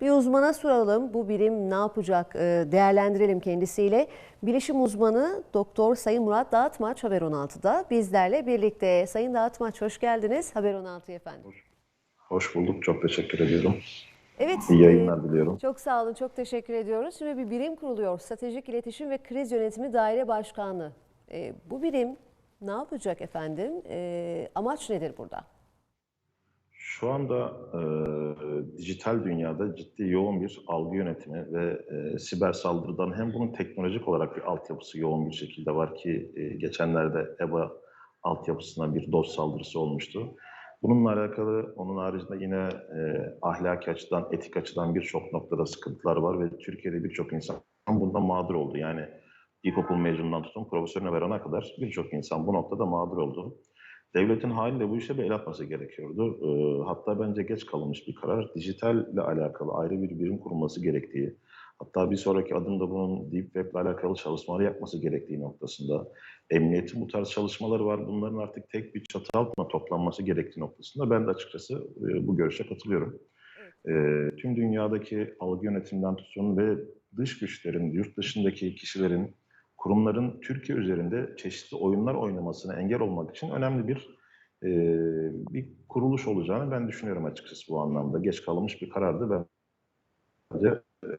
Bir uzmana soralım bu birim ne yapacak e, değerlendirelim kendisiyle. Bilişim uzmanı Doktor Sayın Murat Dağıtmaç Haber 16'da bizlerle birlikte. Sayın Dağıtmaç hoş geldiniz Haber 16 efendim. Hoş bulduk. Çok teşekkür ediyorum. Evet. İyi e, yayınlar diliyorum. Çok sağ olun, çok teşekkür ediyoruz. Şimdi bir birim kuruluyor. Stratejik İletişim ve Kriz Yönetimi Daire Başkanlığı. E, bu birim ne yapacak efendim? E, amaç nedir burada? Şu anda e, dijital dünyada ciddi yoğun bir algı yönetimi ve e, siber saldırıdan hem bunun teknolojik olarak bir altyapısı yoğun bir şekilde var ki e, geçenlerde EBA altyapısına bir DOS saldırısı olmuştu. Bununla alakalı onun haricinde yine e, ahlaki açıdan, etik açıdan birçok noktada sıkıntılar var ve Türkiye'de birçok insan bundan mağdur oldu. Yani ilkokul mezunundan tutun profesörüne varana kadar birçok insan bu noktada mağdur oldu. Devletin haliyle bu işe bir el atması gerekiyordu. Ee, hatta bence geç kalınmış bir karar. Dijitalle alakalı ayrı bir birim kurulması gerektiği, hatta bir sonraki adımda bunun Deep Web ile alakalı çalışmalar yapması gerektiği noktasında, emniyetin bu tarz çalışmaları var. Bunların artık tek bir çatı altına toplanması gerektiği noktasında ben de açıkçası e, bu görüşe katılıyorum. E, tüm dünyadaki algı yönetiminden tutun ve dış güçlerin, yurt dışındaki kişilerin, kurumların Türkiye üzerinde çeşitli oyunlar oynamasına engel olmak için önemli bir e, bir kuruluş olacağını ben düşünüyorum açıkçası bu anlamda. Geç kalınmış bir karardı. Bence e,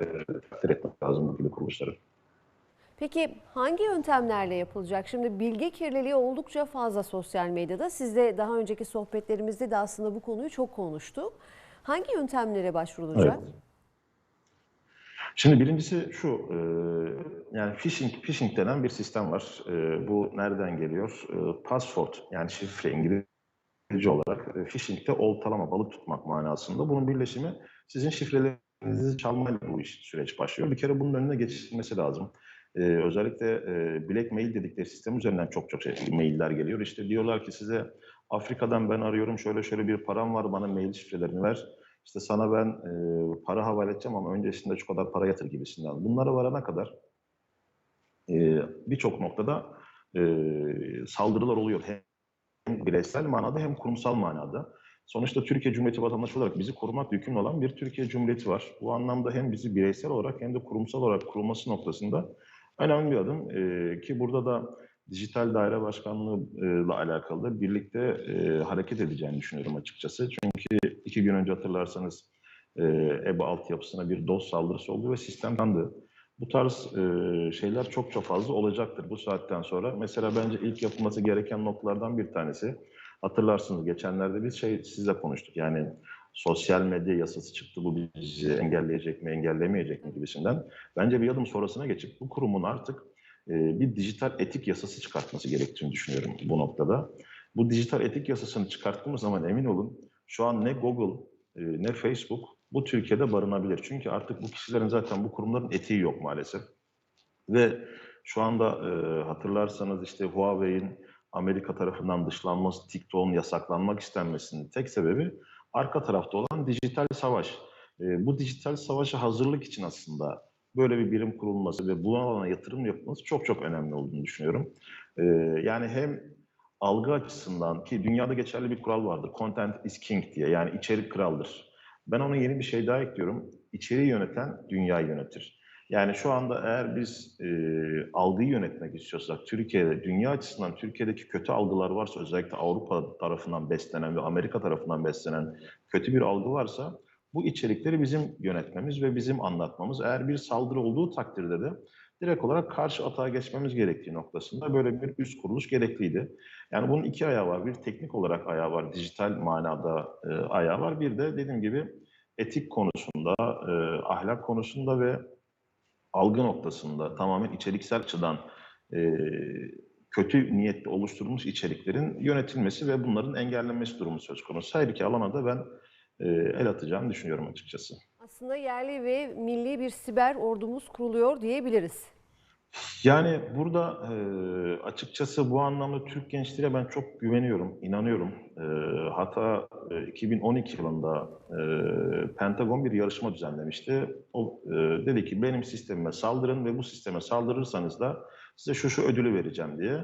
takdir etmek lazım bu gibi kuruluşları. Peki hangi yöntemlerle yapılacak? Şimdi bilgi kirliliği oldukça fazla sosyal medyada. Siz de daha önceki sohbetlerimizde de aslında bu konuyu çok konuştuk. Hangi yöntemlere başvurulacak? Evet. Şimdi birincisi şu, e, yani phishing, phishing denen bir sistem var. E, bu nereden geliyor? E, password yani şifre İngilizce olarak. E, phishing de oltalama, balık tutmak manasında. Bunun birleşimi sizin şifrelerinizi çalmayla bu iş süreç başlıyor. Bir kere bunun önüne geçilmesi lazım. E, özellikle e, blackmail dedikleri sistem üzerinden çok çok şey, mailler geliyor. İşte diyorlar ki size Afrika'dan ben arıyorum şöyle şöyle bir param var bana mail şifrelerini ver. İşte sana ben e, para havale edeceğim ama öncesinde şu kadar para yatır gibisinden. Bunlara varana kadar e, birçok noktada e, saldırılar oluyor. Hem bireysel manada hem kurumsal manada. Sonuçta Türkiye Cumhuriyeti vatandaşı olarak bizi korumak yükümlü olan bir Türkiye Cumhuriyeti var. Bu anlamda hem bizi bireysel olarak hem de kurumsal olarak kurulması noktasında önemli bir adım. E, ki burada da dijital daire başkanlığı ile alakalı birlikte e, hareket edeceğini düşünüyorum açıkçası. Çünkü iki gün önce hatırlarsanız e, EBA altyapısına bir DOS saldırısı oldu ve sistem yandı. Bu tarz e, şeyler çok çok fazla olacaktır bu saatten sonra. Mesela bence ilk yapılması gereken noktalardan bir tanesi. Hatırlarsınız geçenlerde biz şey sizle konuştuk. Yani sosyal medya yasası çıktı bu bizi engelleyecek mi engellemeyecek mi gibisinden. Bence bir adım sonrasına geçip bu kurumun artık e, bir dijital etik yasası çıkartması gerektiğini düşünüyorum bu noktada. Bu dijital etik yasasını çıkarttığımız zaman emin olun şu an ne Google e, ne Facebook bu Türkiye'de barınabilir. Çünkü artık bu kişilerin zaten bu kurumların etiği yok maalesef. Ve şu anda e, hatırlarsanız işte Huawei'in Amerika tarafından dışlanması, TikTok'un yasaklanmak istenmesinin tek sebebi arka tarafta olan dijital savaş. E, bu dijital savaşa hazırlık için aslında böyle bir birim kurulması ve bu alana yatırım yapılması çok çok önemli olduğunu düşünüyorum. E, yani hem algı açısından ki dünyada geçerli bir kural vardır. Content is king diye yani içerik kraldır. Ben ona yeni bir şey daha ekliyorum. İçeriği yöneten dünyayı yönetir. Yani şu anda eğer biz e, algıyı yönetmek istiyorsak Türkiye'de, dünya açısından Türkiye'deki kötü algılar varsa özellikle Avrupa tarafından beslenen ve Amerika tarafından beslenen kötü bir algı varsa bu içerikleri bizim yönetmemiz ve bizim anlatmamız. Eğer bir saldırı olduğu takdirde de direkt olarak karşı atağa geçmemiz gerektiği noktasında böyle bir üst kuruluş gerekliydi. Yani bunun iki ayağı var. Bir teknik olarak ayağı var, dijital manada e, ayağı var. Bir de dediğim gibi etik konusunda, e, ahlak konusunda ve algı noktasında tamamen içeriksel açıdan e, kötü niyetli oluşturulmuş içeriklerin yönetilmesi ve bunların engellenmesi durumu söz konusu. Her iki alana da ben el atacağımı düşünüyorum açıkçası. Aslında yerli ve milli bir siber ordumuz kuruluyor diyebiliriz. Yani burada e, açıkçası bu anlamda Türk gençliğine ben çok güveniyorum, inanıyorum. E, hatta e, 2012 yılında e, Pentagon bir yarışma düzenlemişti. O e, dedi ki benim sistemime saldırın ve bu sisteme saldırırsanız da size şu şu ödülü vereceğim diye.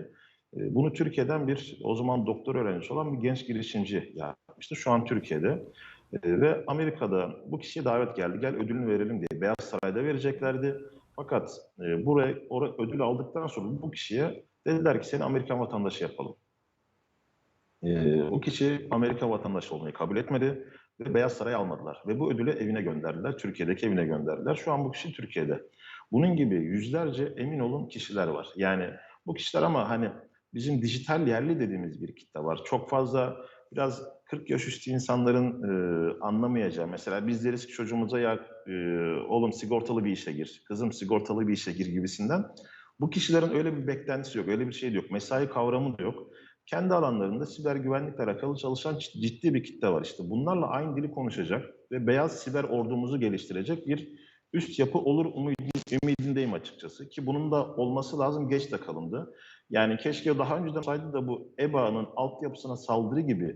E, bunu Türkiye'den bir o zaman doktor öğrencisi olan bir genç girişimci yapmıştı. Şu an Türkiye'de. E, ve Amerika'da bu kişiye davet geldi. Gel ödülünü verelim diye. Beyaz Saray'da vereceklerdi. Fakat e, buraya oraya ödül aldıktan sonra bu kişiye dediler ki seni Amerikan vatandaşı yapalım. E, o kişi Amerika vatandaşı olmayı kabul etmedi ve Beyaz Saray'ı almadılar. Ve bu ödülü evine gönderdiler. Türkiye'deki evine gönderdiler. Şu an bu kişi Türkiye'de. Bunun gibi yüzlerce emin olun kişiler var. Yani bu kişiler ama hani bizim dijital yerli dediğimiz bir kitle var. Çok fazla biraz 40 yaş üstü insanların e, anlamayacağı. Mesela biz deriz ki çocuğumuza ya e, oğlum sigortalı bir işe gir, kızım sigortalı bir işe gir gibisinden. Bu kişilerin öyle bir beklentisi yok, öyle bir şey de yok. Mesai kavramı da yok. Kendi alanlarında siber güvenlikle alakalı çalışan ciddi bir kitle var. İşte bunlarla aynı dili konuşacak ve beyaz siber ordumuzu geliştirecek bir üst yapı olur umudum, ümidindeyim açıkçası. Ki bunun da olması lazım geç de kalındı. Yani keşke daha önceden olsaydı da bu EBA'nın altyapısına saldırı gibi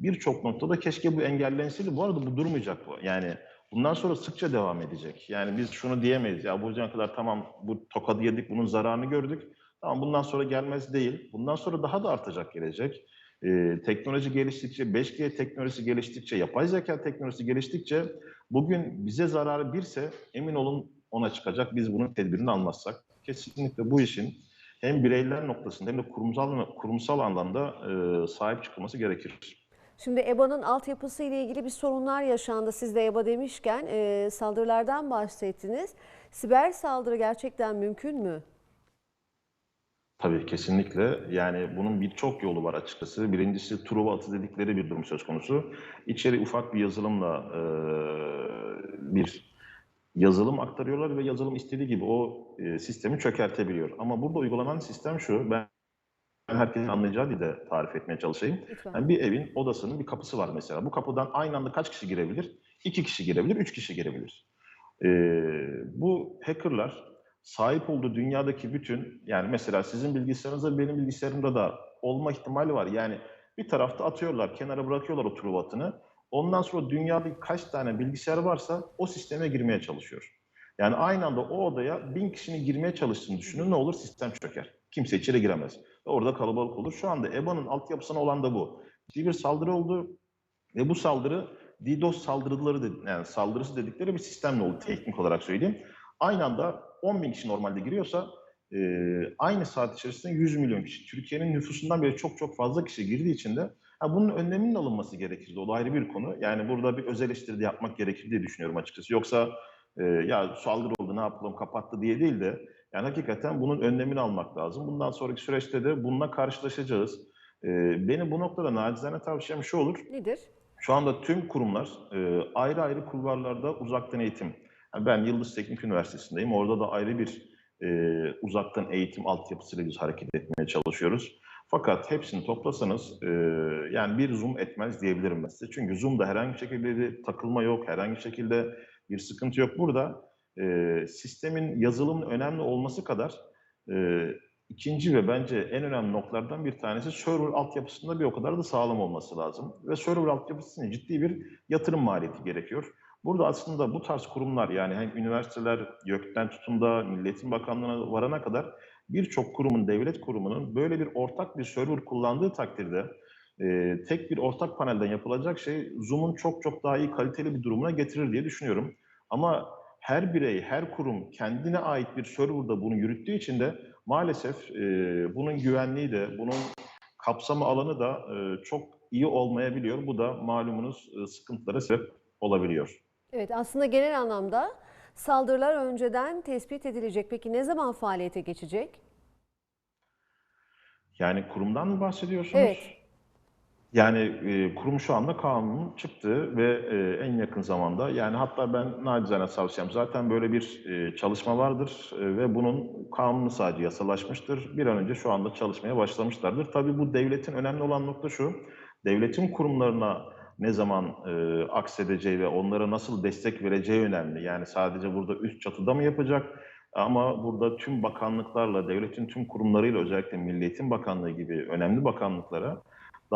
birçok noktada keşke bu engellenseydi. Bu arada bu durmayacak bu. Yani bundan sonra sıkça devam edecek. Yani biz şunu diyemeyiz. Ya bu kadar tamam bu tokadı yedik, bunun zararını gördük. Tamam bundan sonra gelmez değil. Bundan sonra daha da artacak gelecek. Ee, teknoloji geliştikçe, 5G teknolojisi geliştikçe, yapay zeka teknolojisi geliştikçe bugün bize zararı birse emin olun ona çıkacak. Biz bunun tedbirini almazsak. Kesinlikle bu işin hem bireyler noktasında hem de kurumsal kurumsal anlamda e, sahip çıkılması gerekir. Şimdi EBA'nın altyapısı ile ilgili bir sorunlar yaşandı. Siz de EBA demişken e, saldırılardan bahsettiniz. Siber saldırı gerçekten mümkün mü? Tabii kesinlikle. Yani bunun birçok yolu var açıkçası. Birincisi Truva atı dedikleri bir durum söz konusu. İçeri ufak bir yazılımla e, bir yazılım aktarıyorlar ve yazılım istediği gibi o e, sistemi çökertebiliyor. Ama burada uygulanan sistem şu. Ben herkesin anlayacağı dilde tarif etmeye çalışayım. Lütfen. Yani bir evin odasının bir kapısı var mesela. Bu kapıdan aynı anda kaç kişi girebilir? İki kişi girebilir, üç kişi girebilir. Ee, bu hackerlar sahip olduğu dünyadaki bütün, yani mesela sizin bilgisayarınızda benim bilgisayarımda da olma ihtimali var. Yani bir tarafta atıyorlar, kenara bırakıyorlar o truvatını. Ondan sonra dünyada kaç tane bilgisayar varsa o sisteme girmeye çalışıyor. Yani aynı anda o odaya bin kişinin girmeye çalıştığını düşünün ne olur? Sistem çöker. Kimse içeri giremez. Orada kalabalık olur. Şu anda EBA'nın altyapısına olan da bu. Ciddi bir saldırı oldu ve bu saldırı DDoS saldırıları dedi, yani saldırısı dedikleri bir sistemle oldu teknik olarak söyleyeyim. Aynı anda 10 bin kişi normalde giriyorsa e, aynı saat içerisinde 100 milyon kişi. Türkiye'nin nüfusundan beri çok çok fazla kişi girdiği için de ha, bunun önleminin alınması gerekirdi. O da ayrı bir konu. Yani burada bir öz eleştiri yapmak gerekir diye düşünüyorum açıkçası. Yoksa e, ya saldırı oldu ne yapalım kapattı diye değil de yani hakikaten bunun önlemini almak lazım. Bundan sonraki süreçte de bununla karşılaşacağız. Ee, benim bu noktada nacizane tavsiyem şu olur. Nedir? Şu anda tüm kurumlar e, ayrı ayrı kulvarlarda uzaktan eğitim. Yani ben Yıldız Teknik Üniversitesi'ndeyim. Orada da ayrı bir e, uzaktan eğitim altyapısıyla biz hareket etmeye çalışıyoruz. Fakat hepsini toplasanız e, yani bir zoom etmez diyebilirim ben size. Çünkü zoom'da herhangi bir şekilde bir takılma yok, herhangi bir şekilde bir sıkıntı yok. Burada e, sistemin yazılımın önemli olması kadar e, ikinci ve bence en önemli noktalardan bir tanesi server altyapısında bir o kadar da sağlam olması lazım. Ve server altyapısının ciddi bir yatırım maliyeti gerekiyor. Burada aslında bu tarz kurumlar yani hem üniversiteler, YÖK'ten tutun da Milletin Bakanlığı'na varana kadar birçok kurumun, devlet kurumunun böyle bir ortak bir server kullandığı takdirde e, tek bir ortak panelden yapılacak şey Zoom'un çok çok daha iyi kaliteli bir durumuna getirir diye düşünüyorum. Ama her birey, her kurum kendine ait bir serverda bunu yürüttüğü için de maalesef e, bunun güvenliği de, bunun kapsama alanı da e, çok iyi olmayabiliyor. Bu da malumunuz e, sıkıntılara sebep olabiliyor. Evet aslında genel anlamda saldırılar önceden tespit edilecek. Peki ne zaman faaliyete geçecek? Yani kurumdan mı bahsediyorsunuz? Evet. Yani e, kurum şu anda kanun çıktı ve e, en yakın zamanda yani hatta ben nacizane tavsiyem zaten böyle bir e, çalışma vardır e, ve bunun kanunu sadece yasalaşmıştır. Bir an önce şu anda çalışmaya başlamışlardır. Tabii bu devletin önemli olan nokta şu, devletin kurumlarına ne zaman e, aksedeceği ve onlara nasıl destek vereceği önemli. Yani sadece burada üst çatıda mı yapacak ama burada tüm bakanlıklarla, devletin tüm kurumlarıyla özellikle Milli Eğitim Bakanlığı gibi önemli bakanlıklara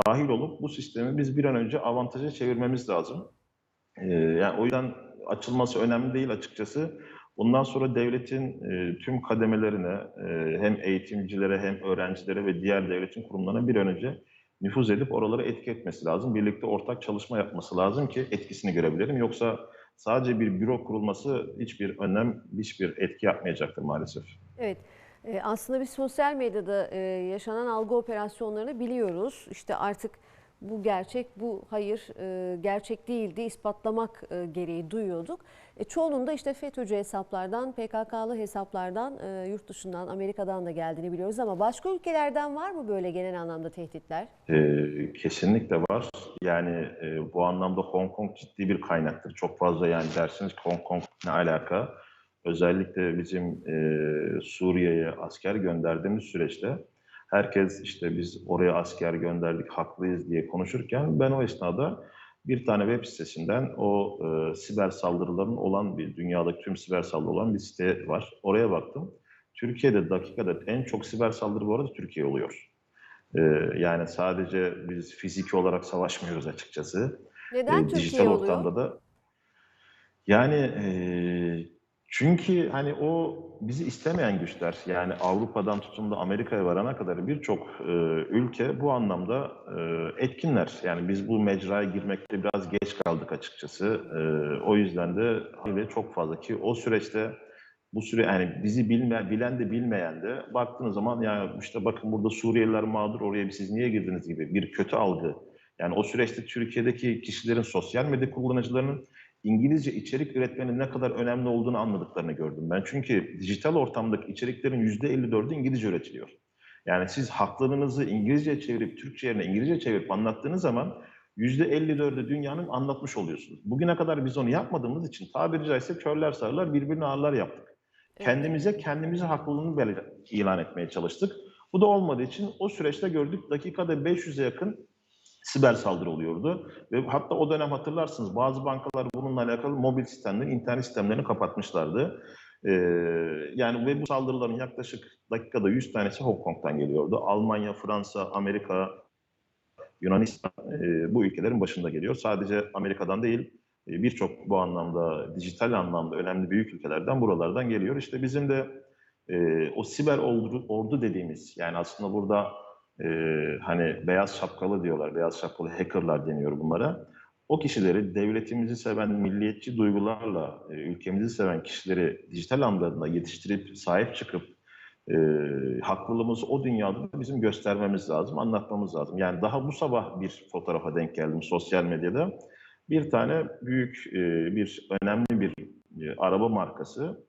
dahil olup bu sistemi biz bir an önce avantaja çevirmemiz lazım. Ee, yani o yüzden açılması önemli değil açıkçası. Bundan sonra devletin e, tüm kademelerine e, hem eğitimcilere hem öğrencilere ve diğer devletin kurumlarına bir an önce nüfuz edip oraları etki etmesi lazım. Birlikte ortak çalışma yapması lazım ki etkisini görebilelim. Yoksa sadece bir büro kurulması hiçbir önlem, hiçbir etki yapmayacaktır maalesef. Evet. E, Aslında biz sosyal medyada e, yaşanan algı operasyonlarını biliyoruz. İşte artık bu gerçek, bu hayır e, gerçek değildi ispatlamak e, gereği duyuyorduk. E, Çoğunun da işte FETÖ'cü hesaplardan, PKK'lı hesaplardan, e, yurt dışından, Amerika'dan da geldiğini biliyoruz. Ama başka ülkelerden var mı böyle genel anlamda tehditler? Ee, kesinlikle var. Yani e, bu anlamda Hong Kong ciddi bir kaynaktır. Çok fazla yani dersiniz Hong Kong ne alaka? Özellikle bizim e, Suriye'ye asker gönderdiğimiz süreçte herkes işte biz oraya asker gönderdik haklıyız diye konuşurken ben o esnada bir tane web sitesinden o e, siber saldırıların olan bir dünyadaki tüm siber saldırı olan bir site var. Oraya baktım. Türkiye'de dakikada en çok siber saldırı bu arada Türkiye oluyor. Ee, yani sadece biz fiziki olarak savaşmıyoruz açıkçası. Neden Ee, Türkiye dijital oluyor? ortamda da yani e, çünkü hani o bizi istemeyen güçler yani Avrupa'dan tutun da Amerika'ya varana kadar birçok e, ülke bu anlamda e, etkinler. Yani biz bu mecraya girmekte biraz geç kaldık açıkçası. E, o yüzden de ve çok fazla ki o süreçte bu süre yani bizi bilme, bilen de bilmeyen de baktığınız zaman yani işte bakın burada Suriyeliler mağdur oraya siz niye girdiniz gibi bir kötü algı. Yani o süreçte Türkiye'deki kişilerin sosyal medya kullanıcılarının İngilizce içerik üretmenin ne kadar önemli olduğunu anladıklarını gördüm ben. Çünkü dijital ortamdaki içeriklerin %54'ü İngilizce üretiliyor. Yani siz haklarınızı İngilizce çevirip Türkçe yerine İngilizce çevirip anlattığınız zaman %54'ü dünyanın anlatmış oluyorsunuz. Bugüne kadar biz onu yapmadığımız için tabiri caizse körler sarılar birbirine ağırlar yaptık. Evet. Kendimize kendimize haklılığını ilan etmeye çalıştık. Bu da olmadığı için o süreçte gördük dakikada 500'e yakın siber saldırı oluyordu. Ve hatta o dönem hatırlarsınız bazı bankalar bununla alakalı mobil sistemleri, internet sistemlerini kapatmışlardı. Ee, yani ve bu saldırıların yaklaşık dakikada 100 tanesi Hong Kong'dan geliyordu. Almanya, Fransa, Amerika, Yunanistan e, bu ülkelerin başında geliyor. Sadece Amerika'dan değil e, birçok bu anlamda dijital anlamda önemli büyük ülkelerden buralardan geliyor. İşte bizim de e, o siber ordu, ordu dediğimiz yani aslında burada e, hani beyaz şapkalı diyorlar, beyaz şapkalı hackerlar deniyor bunlara. O kişileri devletimizi seven, milliyetçi duygularla e, ülkemizi seven kişileri dijital anlarında yetiştirip sahip çıkıp e, haklılığımızı o dünyada da bizim göstermemiz lazım, anlatmamız lazım. Yani daha bu sabah bir fotoğrafa denk geldim sosyal medyada. Bir tane büyük, e, bir önemli bir e, araba markası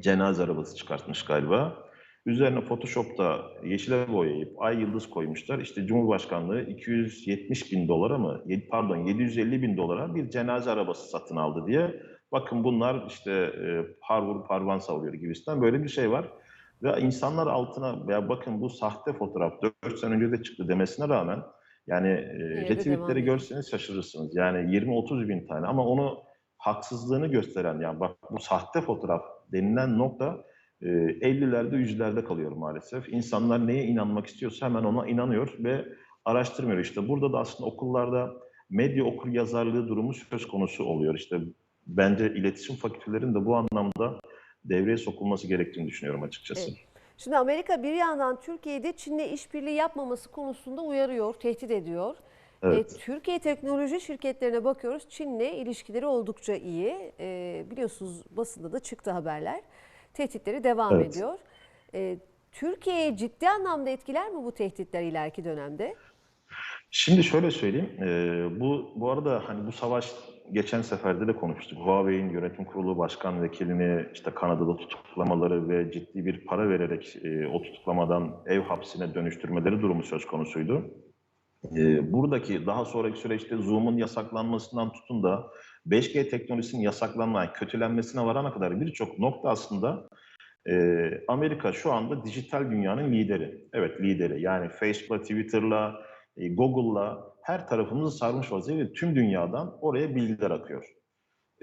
cenaze arabası çıkartmış galiba. Üzerine Photoshop'ta yeşile boyayıp ay yıldız koymuşlar. İşte Cumhurbaşkanlığı 270 bin dolara mı, pardon 750 bin dolara bir cenaze arabası satın aldı diye. Bakın bunlar işte e, parvur parvan savuruyor gibisinden böyle bir şey var. Ve insanlar altına veya bakın bu sahte fotoğraf 4 sene önce de çıktı demesine rağmen yani e, retweetleri görseniz şaşırırsınız. Yani 20-30 bin tane ama onu haksızlığını gösteren yani bak bu sahte fotoğraf denilen nokta e, 50'lerde 100'lerde kalıyor maalesef. İnsanlar neye inanmak istiyorsa hemen ona inanıyor ve araştırmıyor. İşte burada da aslında okullarda medya okur yazarlığı durumu söz konusu oluyor. İşte bence iletişim fakültelerinin de bu anlamda devreye sokulması gerektiğini düşünüyorum açıkçası. Evet. Şimdi Amerika bir yandan Türkiye'de Çin'le işbirliği yapmaması konusunda uyarıyor, tehdit ediyor. Evet. E, Türkiye teknoloji şirketlerine bakıyoruz. Çin'le ilişkileri oldukça iyi. E, biliyorsunuz basında da çıktı haberler. Tehditleri devam Evet. ediyor. E, Türkiye'yi ciddi anlamda etkiler mi bu tehditler ileriki dönemde? Şimdi şöyle söyleyeyim, e, bu bu arada hani bu savaş geçen seferde de konuştuk. Huawei'in yönetim kurulu başkan vekilini işte Kanada'da tutuklamaları ve ciddi bir para vererek e, o tutuklamadan ev hapsine dönüştürmeleri durumu söz konusuydu. E, buradaki daha sonraki süreçte Zoom'un yasaklanmasından tutun da 5G teknolojisinin yasaklanma, kötülenmesine varana kadar birçok nokta aslında e, Amerika şu anda dijital dünyanın lideri. Evet lideri. Yani Facebook'la, Twitter'la, e, Google'la her tarafımızı sarmış vaziyette tüm dünyadan oraya bilgiler akıyor.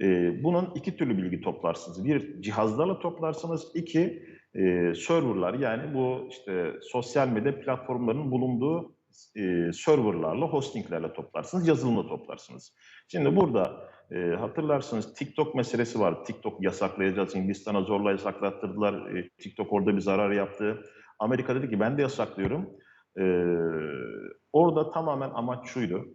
E, bunun iki türlü bilgi toplarsınız. Bir cihazlarla toplarsınız. iki e, serverlar yani bu işte sosyal medya platformlarının bulunduğu e, serverlarla, hostinglerle toplarsınız, yazılımla toplarsınız. Şimdi burada e, hatırlarsınız TikTok meselesi var. TikTok yasaklayacağız. Hindistan'a zorla yasaklattırdılar. E, TikTok orada bir zarar yaptı. Amerika dedi ki ben de yasaklıyorum. Ee, orada tamamen amaç şuydu.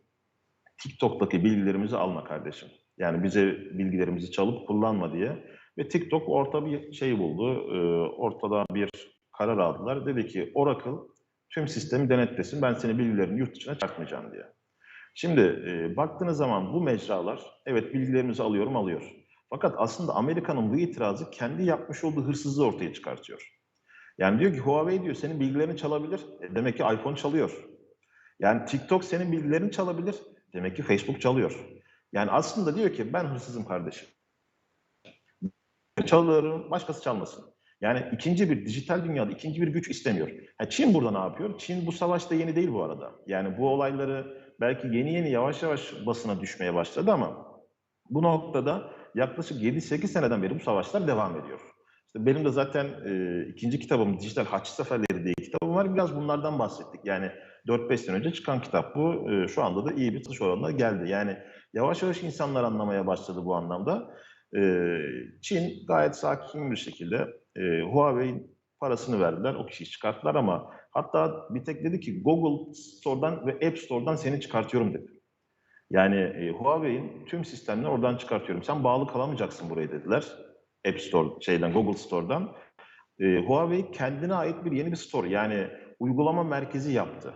TikTok'taki bilgilerimizi alma kardeşim. Yani bize bilgilerimizi çalıp kullanma diye. Ve TikTok orta bir şey buldu. Ee, ortada bir karar aldılar. Dedi ki Oracle tüm sistemi denetlesin. Ben senin bilgilerini yurt dışına çıkartmayacağım diye. Şimdi e, baktığınız zaman bu mecralar evet bilgilerimizi alıyorum alıyor. Fakat aslında Amerika'nın bu itirazı kendi yapmış olduğu hırsızlığı ortaya çıkartıyor. Yani diyor ki Huawei diyor senin bilgilerini çalabilir. E, demek ki iPhone çalıyor. Yani TikTok senin bilgilerini çalabilir. Demek ki Facebook çalıyor. Yani aslında diyor ki ben hırsızım kardeşim. Çalıyorum, başkası çalmasın. Yani ikinci bir dijital dünyada ikinci bir güç istemiyor. Ha, Çin burada ne yapıyor? Çin bu savaşta yeni değil bu arada. Yani bu olayları belki yeni yeni yavaş yavaş basına düşmeye başladı ama bu noktada yaklaşık 7-8 seneden beri bu savaşlar devam ediyor. İşte benim de zaten e, ikinci kitabım Dijital Haç Seferleri diye kitabım var. Biraz bunlardan bahsettik. Yani 4-5 sene önce çıkan kitap bu. E, şu anda da iyi bir satış oranına geldi. Yani yavaş yavaş insanlar anlamaya başladı bu anlamda. E, Çin gayet sakin bir şekilde e, Huawei parasını verdiler, o kişiyi çıkarttılar ama hatta bir tek dedi ki Google Store'dan ve App Store'dan seni çıkartıyorum dedi. Yani e, Huawei'in tüm sistemlerini oradan çıkartıyorum. Sen bağlı kalamayacaksın buraya dediler. App Store şeyden Google Store'dan. E, Huawei kendine ait bir yeni bir store yani uygulama merkezi yaptı.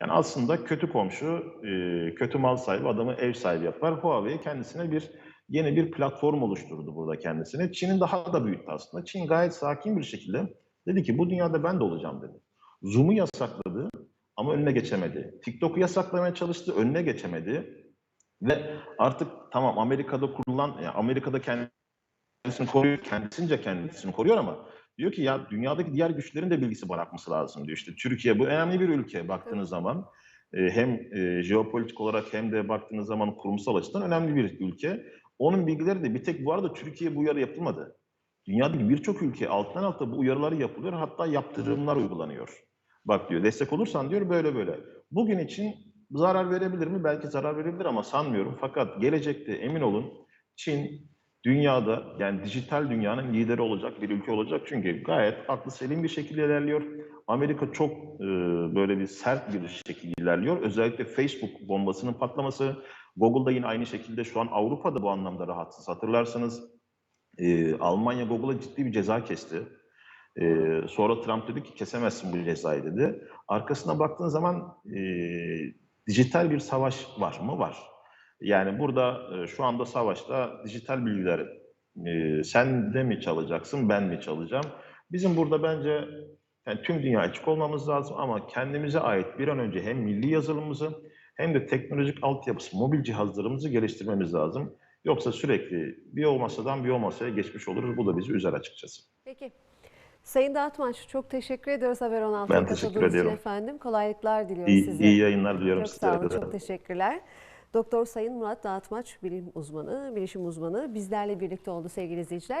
Yani aslında kötü komşu, e, kötü mal sahibi adamı ev sahibi yapar. Huawei kendisine bir yeni bir platform oluşturdu burada kendisine. Çin'in daha da büyüttü aslında. Çin gayet sakin bir şekilde dedi ki bu dünyada ben de olacağım dedi. Zoom'u yasakladı ama önüne geçemedi. TikTok'u yasaklamaya çalıştı, önüne geçemedi. Ve artık tamam Amerika'da kurulan, yani Amerika'da kendisini koruyor, kendisince kendisini koruyor ama diyor ki ya dünyadaki diğer güçlerin de bilgisi bırakması lazım diyor. İşte Türkiye bu önemli bir ülke baktığınız zaman. E, hem e, jeopolitik olarak hem de baktığınız zaman kurumsal açıdan önemli bir ülke. Onun bilgileri de bir tek bu arada Türkiye bu uyarı yapılmadı. Dünyadaki birçok ülke alttan alta bu uyarıları yapılıyor hatta yaptırımlar uygulanıyor. Bak diyor destek olursan diyor böyle böyle. Bugün için zarar verebilir mi? Belki zarar verebilir ama sanmıyorum. Fakat gelecekte emin olun Çin dünyada yani dijital dünyanın lideri olacak bir ülke olacak. Çünkü gayet aklı selim bir şekilde ilerliyor. Amerika çok e, böyle bir sert bir şekilde ilerliyor. Özellikle Facebook bombasının patlaması, Google'da yine aynı şekilde şu an Avrupa'da bu anlamda rahatsız. Hatırlarsanız e, Almanya Google'a ciddi bir ceza kesti. E, sonra Trump dedi ki kesemezsin bu cezayı dedi. Arkasına baktığın zaman e, dijital bir savaş var mı? Var. Yani burada e, şu anda savaşta dijital bilgiler e, sen de mi çalacaksın, ben mi çalacağım? Bizim burada bence yani tüm dünya açık olmamız lazım ama kendimize ait bir an önce hem milli yazılımımızı hem de teknolojik altyapısı, mobil cihazlarımızı geliştirmemiz lazım. Yoksa sürekli bir o masadan bir o masaya geçmiş oluruz. Bu da bizi üzer açıkçası. Peki. Sayın Dağıtmaç çok teşekkür ediyoruz Haber 16'ya Ben teşekkür ediyorum. efendim. Kolaylıklar diliyoruz İyi, size. iyi yayınlar diliyorum Çok sizlere sağ olun, çok teşekkürler. Doktor Sayın Murat Dağıtmaç bilim uzmanı, bilişim uzmanı bizlerle birlikte oldu sevgili izleyiciler.